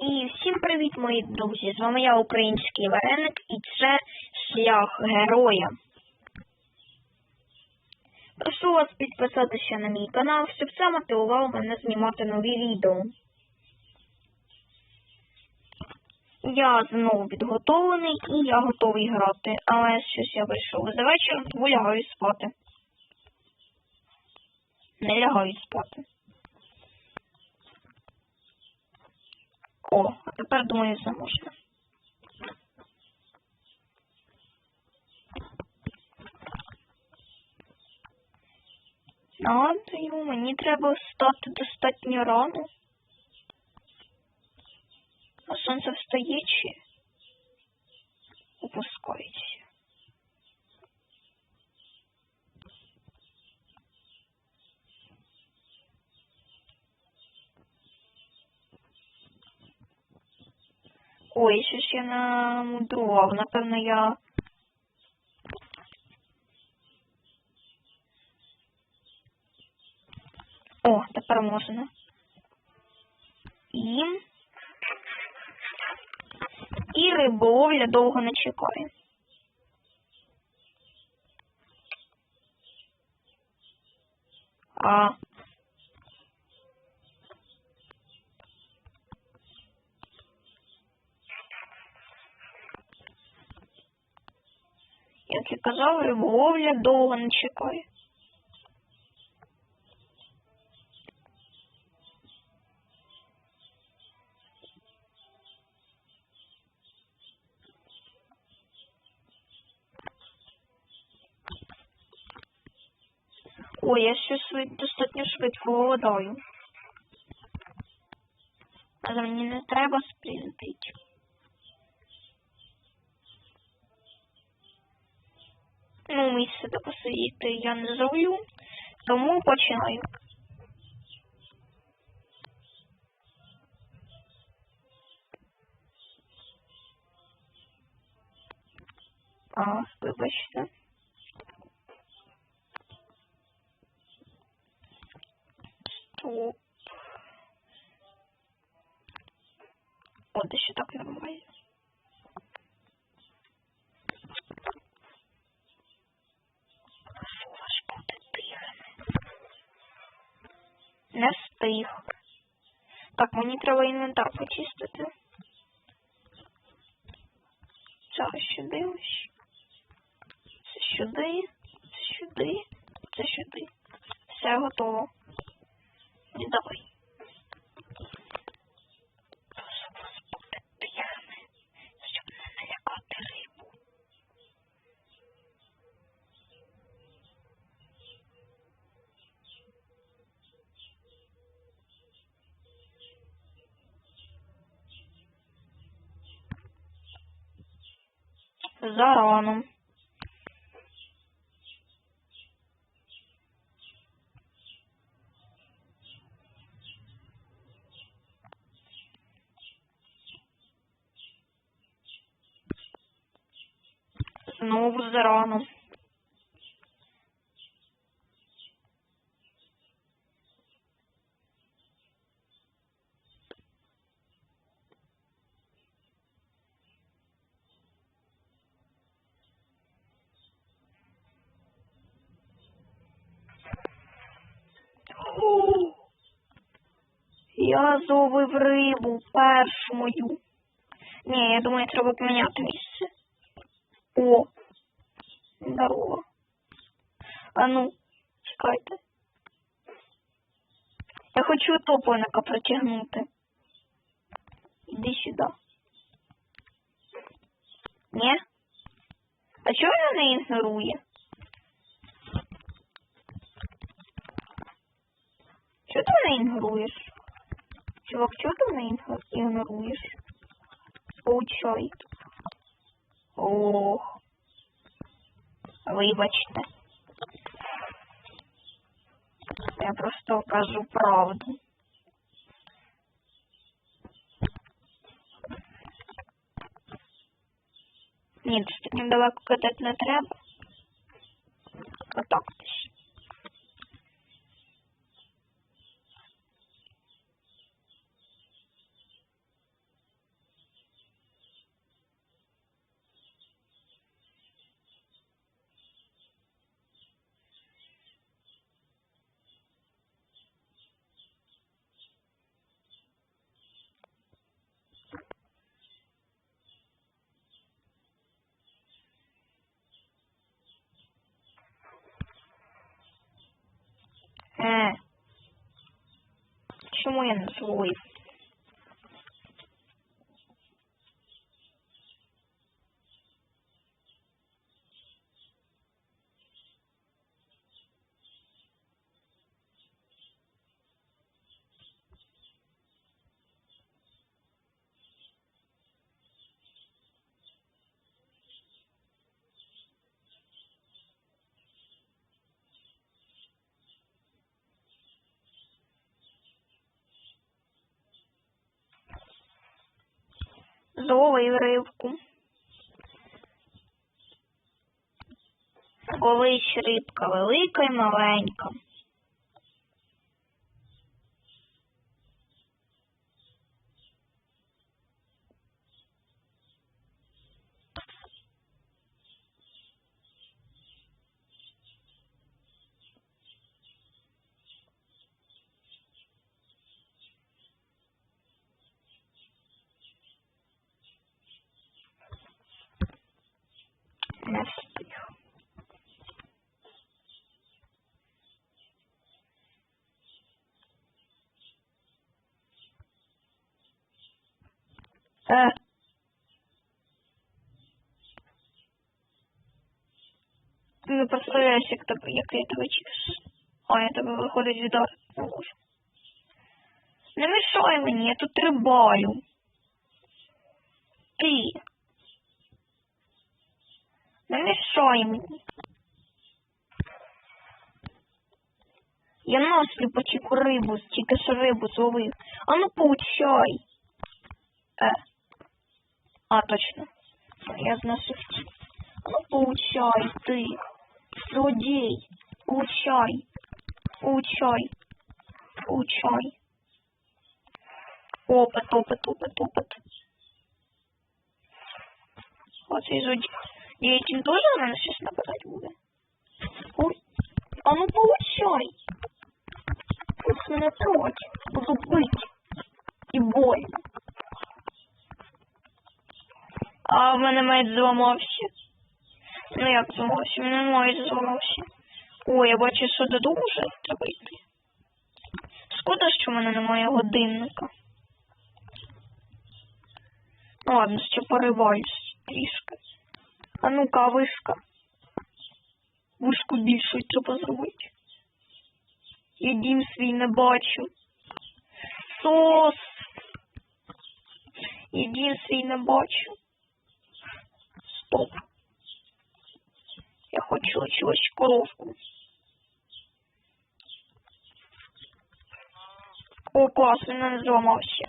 І всім привіт, мої друзі! З вами я, український вареник, і це шлях героя. Прошу вас підписатися на мій канал, щоб це мотивувало мене знімати нові відео. Я знову підготовлений і я готовий грати, але щось я вийшов за вечір, тому лягаю спати. Не лягаю спати. О, а тепер думаю, це можна. Нагадую, мені треба встати достатньо рано. А сонце встає чи Ой, не мудрував. Напевно, я. О, тепер можна. І. І риболовля довго не чекає. А. Як я казав, риболовля довго. Ой, я швид... достатньо швидко голодаю. Але мені не треба спринтити. Ну, місце до посидіти я не зроблю, тому починаю. А, вибачте. Zorano. Novo Zorano. Я зловив рибу першу мою. Ні, я думаю, треба поміняти місце. О, здорово. А ну, чекайте. Я хочу топленика протягнути. Іди сюди. Ні? А чого він мене ігнорує? Чого ти мене ігноруєш? Чувак, чого ти мене ігно- ігноруєш? Получай. Ох. Вибачте. Я просто кажу правду. Ні, достатньо далеко кидати не треба. Отак десь. Е. Чому я не зловив? Зловив рибку. Колись рибка велика і маленька. Е. Ти не представляєш, як, тебе, як я тебе чекаю. А я тебе виходить віддав. Не. Не мішай мені, я тут рибалю. Ти. Не мішай мені. Я насліп потіку рибу, тільки що рибу зловив. А ну получай. Е. А, точно. Я зносив. А ну получай, ты. Злодей. Получай. Получай. Получай. Опыт, опыт, опыт, опыт. Вот и злодей. Деятель тоже на нас сейчас нападать будет? Ой. А ну получай. Пусть меня трогать. Буду быть. И больно. А в мене меч зламався. Ну як зламався? В мене меч зламався. Ой, я бачу, що додому вже треба йти. Шкода, що в мене немає годинника. Ну ладно, ще порибаюсь трішки. А ну-ка, вишка. Вишку більшу треба зробити. Я дім свій не бачу. Сос. Я дім свій не бачу. Стоп. Я хочу чогось коровку. О, клас, він не зламався.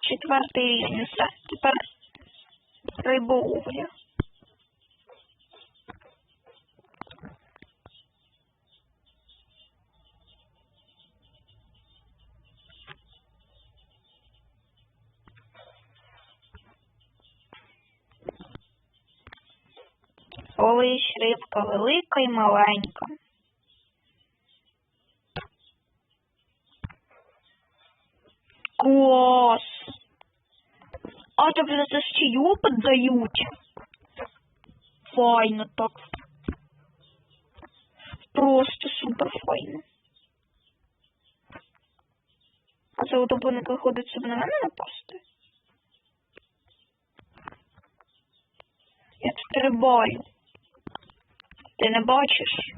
Четвертий. Все. Тепер риболовля. Колись рибка велика і маленька. Клас! А тобі за це ще й опит дають. Файно так. Просто супер файно. А це утопленик виходить собі на мене напасти? Я тут. Ти не бачиш?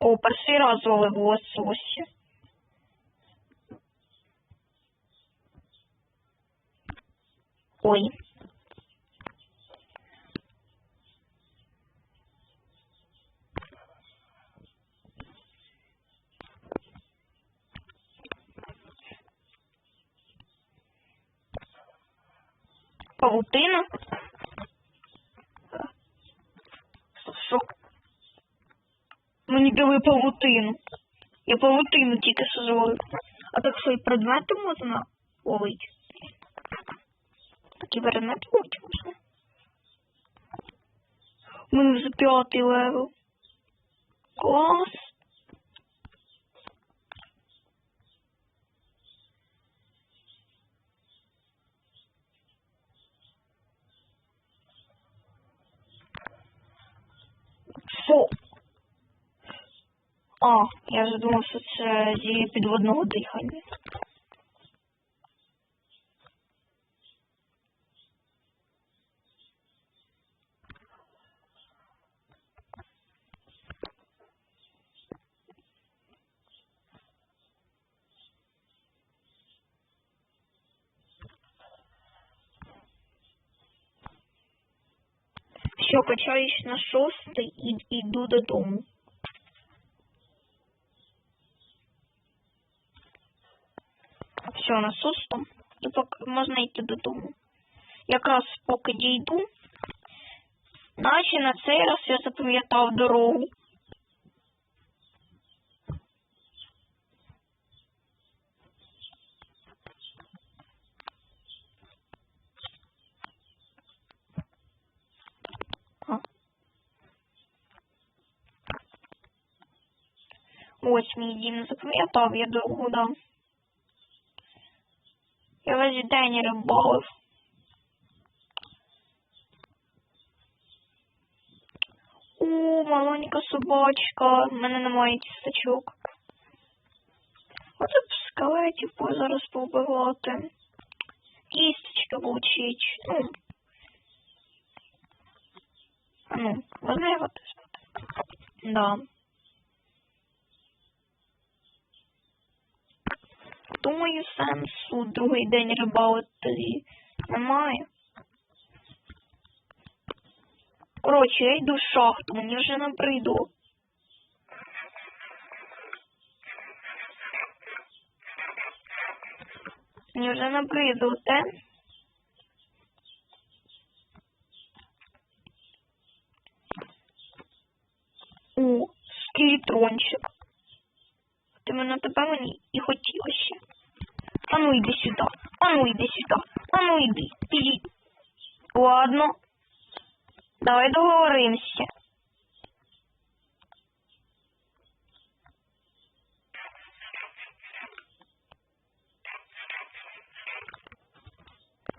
О, перший раз ловив лосося. Ой. Павутина. Що? Мені дали павутину. Я павутину тільки що. А так що і предмети можна ловити? Такі предмети ловити. У мене вже п'ятий левел. Клас. А, я вже думав, що це зі підводного дихання. Все, качаюсь на шостий і йду додому. Все, на шостому. І поки можна йти додому. Якраз поки дійду, наче на цей раз я запам'ятав дорогу. Ось мій дім запам'ятав я дорогу, да. Я весь день рибалив. О, маленька собачка, в мене немає кісточок. Оце б скелетів бо зараз побивати. Кісточки влучить. Ну. Ну, його теж? Да. Думаю, сенсу другий день рибалити немає. Коротше, я йду в шахту, мені вже не прийду. Мені вже не прийду те. О, скелетрончик. Ти мене тебе мені і хотілося. А ну йди сюди. А ну йди сюди. А ну йди. Іди. Ладно. Давай договоримося.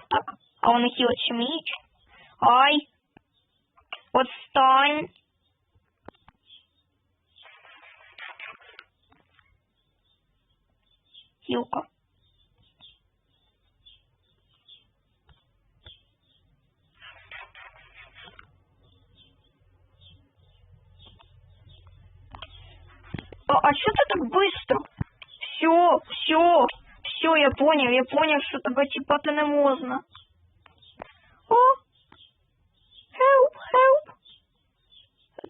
Так, а он хілиться міч. Ай. Отстань. Хілка. А, а что ты так быстро? Все, все, все, я понял, що тебе чіпати не можна. О! Help, help.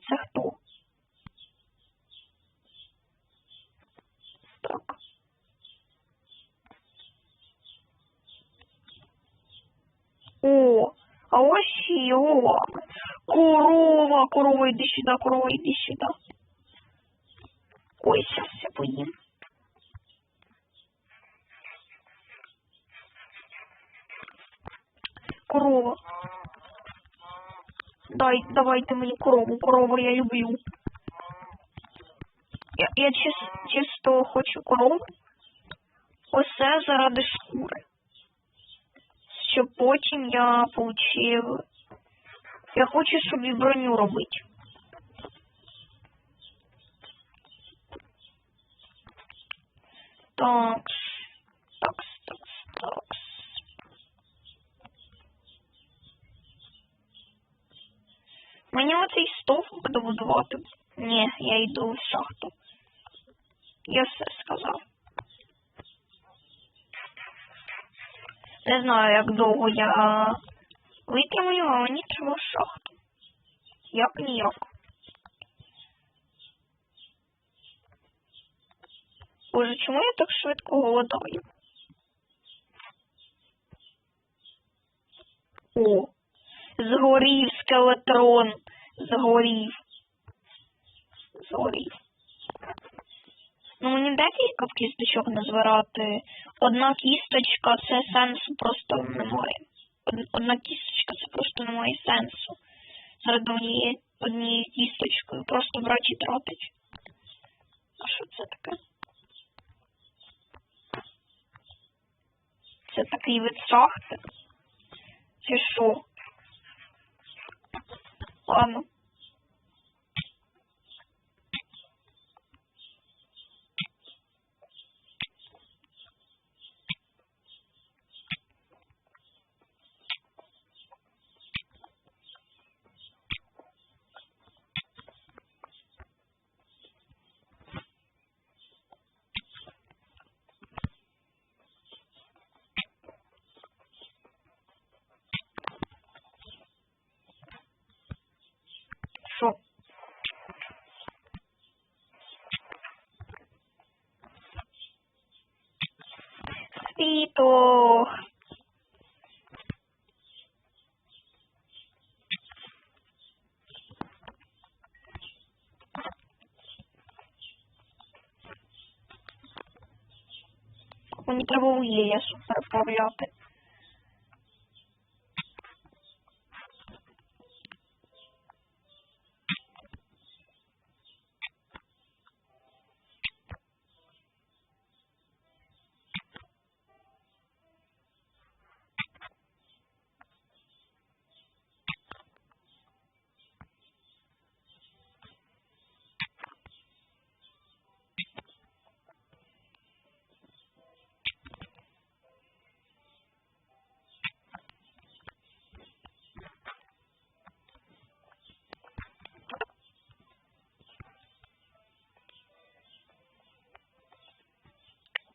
Це хто? Так. О, а ось і його. Корова, корова, іди сюди, корова, іди сюди. Ой, сейчас я поем. Корова. Дай, давайте мені корову. Корову я люблю. Я, я чис, чисто хочу корову. Усе заради шкури. Щоб потім я получив. Я хочу собі броню робити. Такс, такс, такс, такс. Оцей стовп будувати. Ні, я йду в шахту. Я все сказав. Не знаю, як довго я витримаю, а мені треба в шахту. Як ніяк. Боже, чому я так швидко голодаю? О, згорів скелетрон. Згорів. Згорів. Ну мені декілька в кісточок назбирати. Одна кісточка це сенсу просто немає. Одна кісточка це просто немає сенсу. Серед однієї однією кісточкою. Просто брати і тратить. А що це таке? Це такий вид шахти? Чи що? Ладно. Мені треба вугілля переправляти.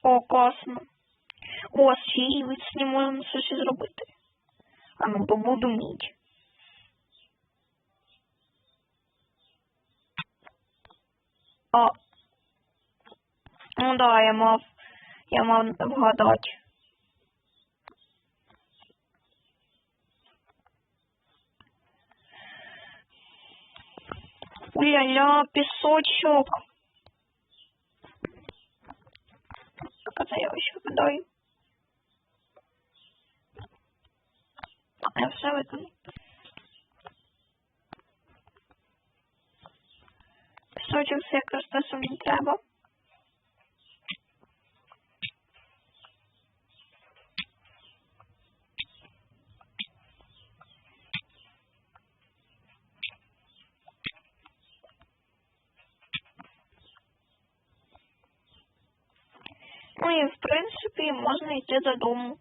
О, класно. О, з цієї відстані можна щось і зробити. А ну, побуду мідь. А. Ну да, я мав. Я мав вгадати. Уля-ля, пісочок. А це я ось викидаю. А, я все викину. Пісочок це якраз те, що мені треба. Ну і в принципі можна йти додому.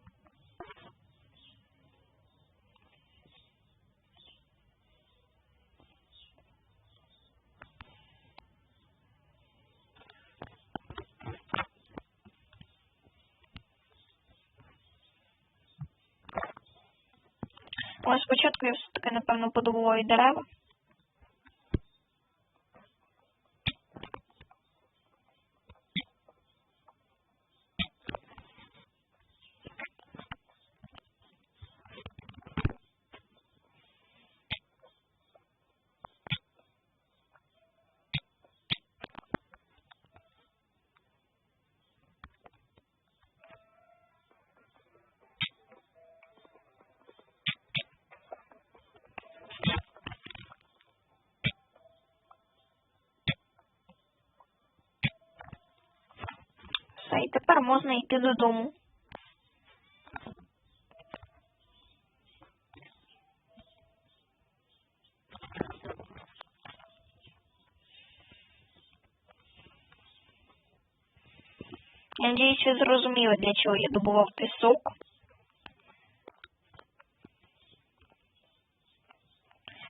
Але спочатку я все-таки, напевно, подобуваю дерева. Все, і тепер можна йти додому. Я надіюсь, ви зрозуміли, для чого я добував пісок.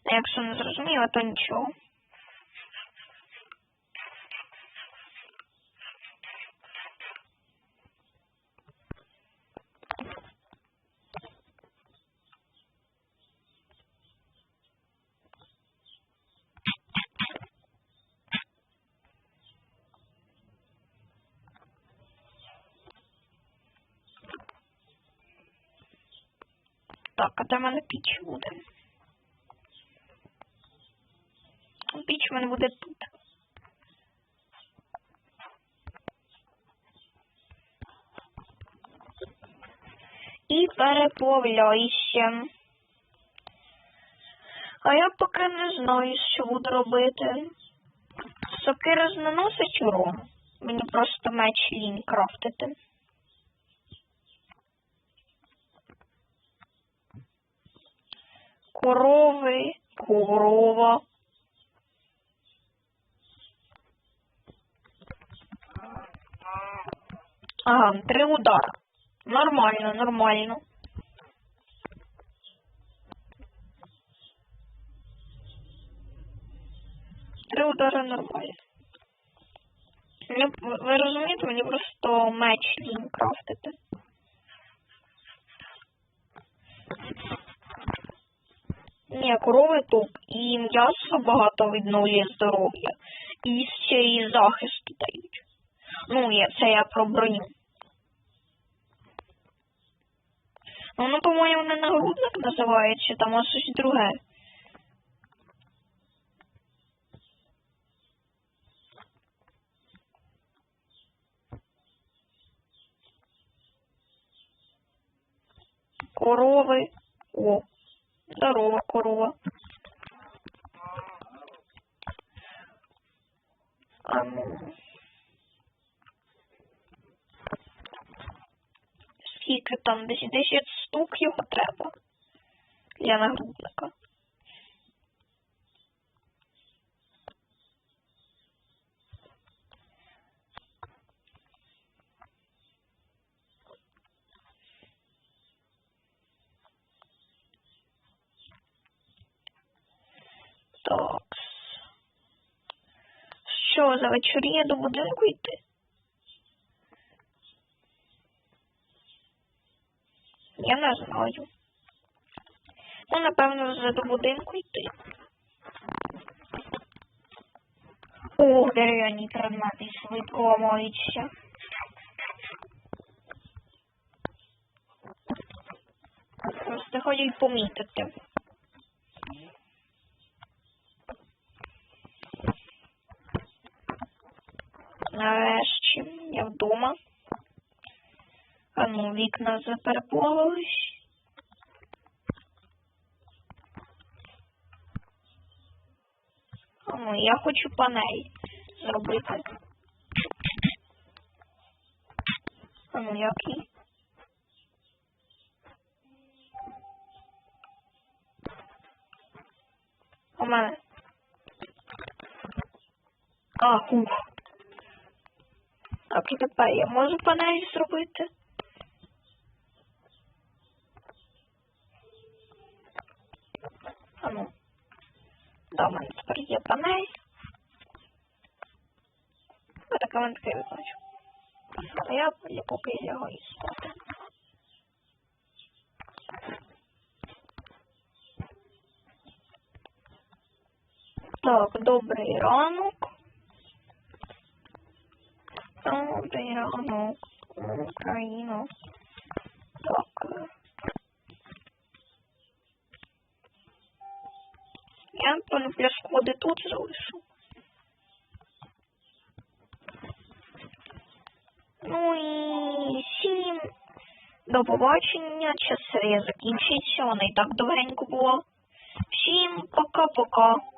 Якщо не зрозуміло, то нічого. Так, а де в мене піч буде? Піч в мене буде тут. І переплавляйся. А я поки не знаю, що буду робити. Сокира ж наносить урон. Мені просто меч лінь крафтити. Корови, корова. Ага, три удара. Нормально, нормально. Три удари нормально. Ви розумієте, мені просто меч лінь крафтити. Ні, корови топ. І м'ясо багато відновлює здоров'я. І ще і захист дають. Ну, це я про броню. Ну, ну, по-моєму, не нагрудник називається, там а щось друге. корови. О, здорова корова. А ну. Скільки там? Десь 10 штук його треба. Для нагрудника. Так. Що, за вечоріє до будинку йти? Я не знаю. Ну, напевно, вже до будинку йти. О, дерев'яні предмети швидко ламаються. Просто ходять помітити. Нарешті я вдома. А ну, вікна запереплавились. А я хочу панель зробити. А який? У мене. А, ух. Тепер я можу панель зробити? А ну. Тепер є панель. Ось така мене таке бачу. А я поки його і спати. Так, добрий ранок. Добрий ранок, Україна. Так. е. Я напевно пляшководи тут залишу. Ну і всім до побачення. Час я закінчиться, вона і так довгенько була. Всім пока-пока.